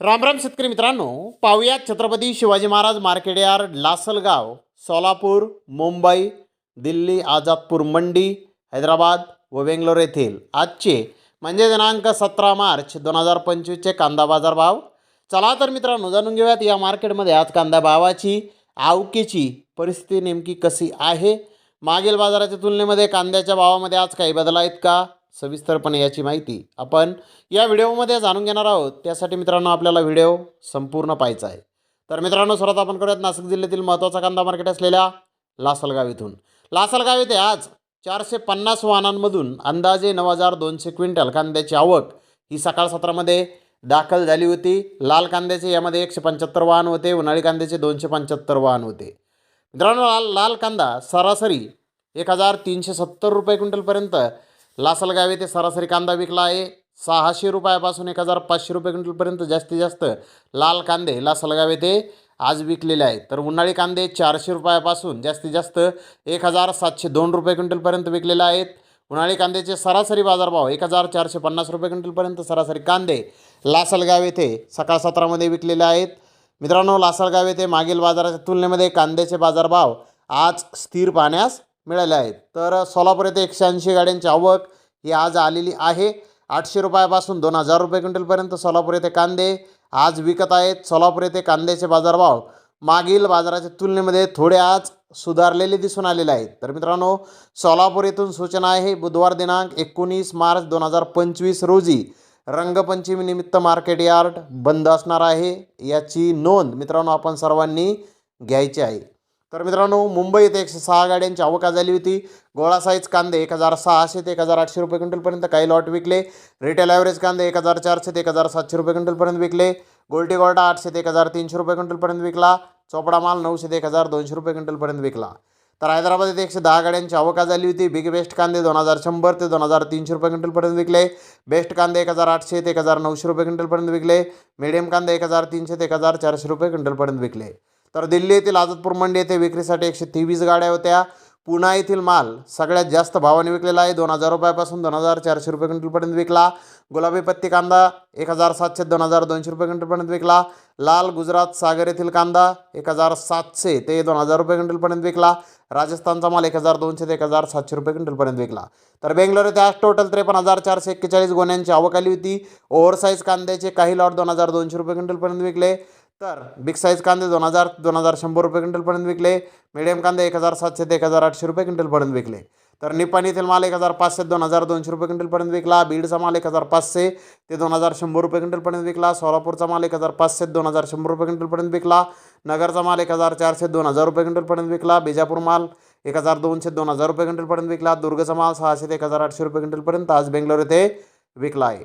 रामराम शेतकरी मित्रांनो पाहुयात छत्रपती शिवाजी महाराज मार्केट लासलगाव सोलापूर मुंबई दिल्ली आझादपूर मंडी हैदराबाद व बेंगलोर येथील. आजचे म्हणजे दिनांक सतरा मार्च दोन हजार पंचवीसचे कांदा बाजार भाव. चला तर मित्रांनो जाणून घेऊयात या मार्केटमध्ये आज कांदा भावाची आवकेची परिस्थिती नेमकी कशी आहे? मागील बाजाराच्या तुलनेमध्ये कांद्याच्या भावामध्ये आज काही बदल आहेत का? सविस्तरपणे याची माहिती आपण या व्हिडिओमध्ये जाणून घेणार आहोत. त्यासाठी मित्रांनो आपल्याला व्हिडिओ संपूर्ण पाहायचा आहे. तर मित्रांनो सर्वात आपण करूयात. नाशिक जिल्ह्यातील महत्त्वाचा कांदा मार्केट असलेल्या लासलगाव इथून. लासलगाव येथे आज चारशे पन्नास वाहनांमधून अंदाजे नऊ हजार दोनशे क्विंटल कांद्याची आवक ही सकाळ सत्रामध्ये दाखल झाली होती. लाल कांद्याचे यामध्ये एकशे पंच्याहत्तर वाहन होते. उन्हाळी कांद्याचे दोनशे पंच्याहत्तर वाहन होते. मित्रांनो लाल लाल कांदा सरासरी एक हजार तीनशे सत्तर रुपये क्विंटलपर्यंत लासलगाव येथे सरासरी कांदा विकला आहे. सहाशे रुपयापासून एक हजार पाचशे रुपये क्विंटलपर्यंत जास्तीत जास्त लाल कांदे लासलगाव येथे आज विकलेले आहेत. तर उन्हाळी कांदे चारशे रुपयापासून जास्तीत जास्त एक हजार सातशे दोन रुपये क्विंटलपर्यंत विकलेले आहेत. उन्हाळी कांद्याचे सरासरी बाजारभाव एक हजार चारशे पन्नास रुपये क्विंटलपर्यंत सरासरी कांदे लासलगाव येथे सकाळ सत्रामध्ये विकलेले आहेत. मित्रांनो लासलगाव येथे मागील बाजाराच्या तुलनेमध्ये कांद्याचे बाजारभाव आज स्थिर पाहण्यास मिळाले आहेत. तर सोलापूर येथे एकशे ऐंशी गाड्यांची आवक ही आज आलेली आहे. आठशे रुपयापासून दोन हजार रुपये क्विंटलपर्यंत सोलापूर येथे कांदे आज विकत आहेत. सोलापूर येथे कांद्याचे बाजारभाव मागील बाजाराच्या तुलनेमध्ये थोडे आज सुधारलेले दिसून आलेले आहेत. तर मित्रांनो सोलापूर येथून सूचना आहे बुधवार दिनांक एकोणीस मार्च दोन हजार पंचवीस रोजी रंगपंचमीनिमित्त मार्केट यार्ड बंद असणार आहे. याची नोंद मित्रांनो आपण सर्वांनी घ्यायची आहे. तर मित्रांनो मुंबई येथे एकशे सहा गाड्यांची आवका झाली होती गोळा साईज कांदे एक हजार सहाशे ते एक हजार आठशे रुपये क्विंटलपर्यंत काही लॉट विकले रिटेल ॲव्हरेज कांदे एक हजार चारशे ते एक हजार सातशे रुपये क्विंटलपर्यंत विकले गोल्टी गोल्टा आठशे ते एक हजार तीनशे रुपये क्विंटलपर्यंत विकला चोपडा माल नऊशे ते एक हजार दोनशे रुपये क्विंटलपर्यंत विकला तर हैदराबाद येथे एकशे दहा गाड्यांची आवका झाली होती बिग बेस्ट कांदे दोन हजार शंभर ते दोन हजार तीनशे रुपये क्विंटलपर्यंत विकले बेस्ट कांदे एक हजार आठशे ते एक हजार नऊशे रुपये क्विंटलपर्यंत विकले मिडियम कांदे एक हजार तीनशे ते एक हजार चारशे रुपये क्विंटलपर्यंत विकले तर दिल्ली येथील आझादपूर मंडी येथे विक्रीसाठी एकशे तेवीस गाड्या होत्या. पुणा येथील माल सगळ्यात जास्त भावाने विकलेला आहे. दोन हजार रुपयापासून दोन हजार चारशे रुपये क्विंटलपर्यंत विकला. गुलाबी पत्ती कांदा एक हजार सातशे दोन हजार दोनशे रुपये क्विंटलपर्यंत विकला. लाल गुजरात सागर येथील कांदा एक हजार सातशे ते दोन हजार रुपये क्विंटलपर्यंत विकला. राजस्थानचा माल एक हजार दोनशे ते एक हजार सातशे रुपये क्विंटलपर्यंत विकला. तर बेंगलोर येथे आज टोटल त्रेपन्न हजार चारशे एक्केचाळीस गोण्यांची आवक आली होती. ओव्हरसाईज कांद्याचे काही लॉट दोन हजार दोनशे रुपये क्विंटलपर्यंत विकले. तर बिग साईज कांदे दोन हजार दोन हजार शंभर रुपये क्विंटलपर्यंत विकले. मिडियम कांदे एक हजार सातशे ते एक हजार आठशे रुपये क्विंटलपर्यंत विकले. तर निपाणी येथील माल एक हजार पाचशे दोन हजार दोनशे रुपये क्विंटलपर्यंत विकला. बीडचा माल एक हजार पाचशे ते दोन हजार शंभर रुपये क्विंटलपर्यंत विकला. सोलापूरचा माल एक हजार पाचशे दोन हजार शंभर रुपये क्विंटलपर्यंत विकला. नगरचा माल एक हजार चारशे दोन हजार रुपये क्विंटलपर्यंत विकला. बिजापूर माल एक हजार दोनशे दोन हजार रुपये क्विंटलपर्यंत विकला. दुर्गचा माल सहाशे ते एक हजार आठशे रुपये क्विंटलपर्यंत आज बेंगलोर येथे विकला आहे.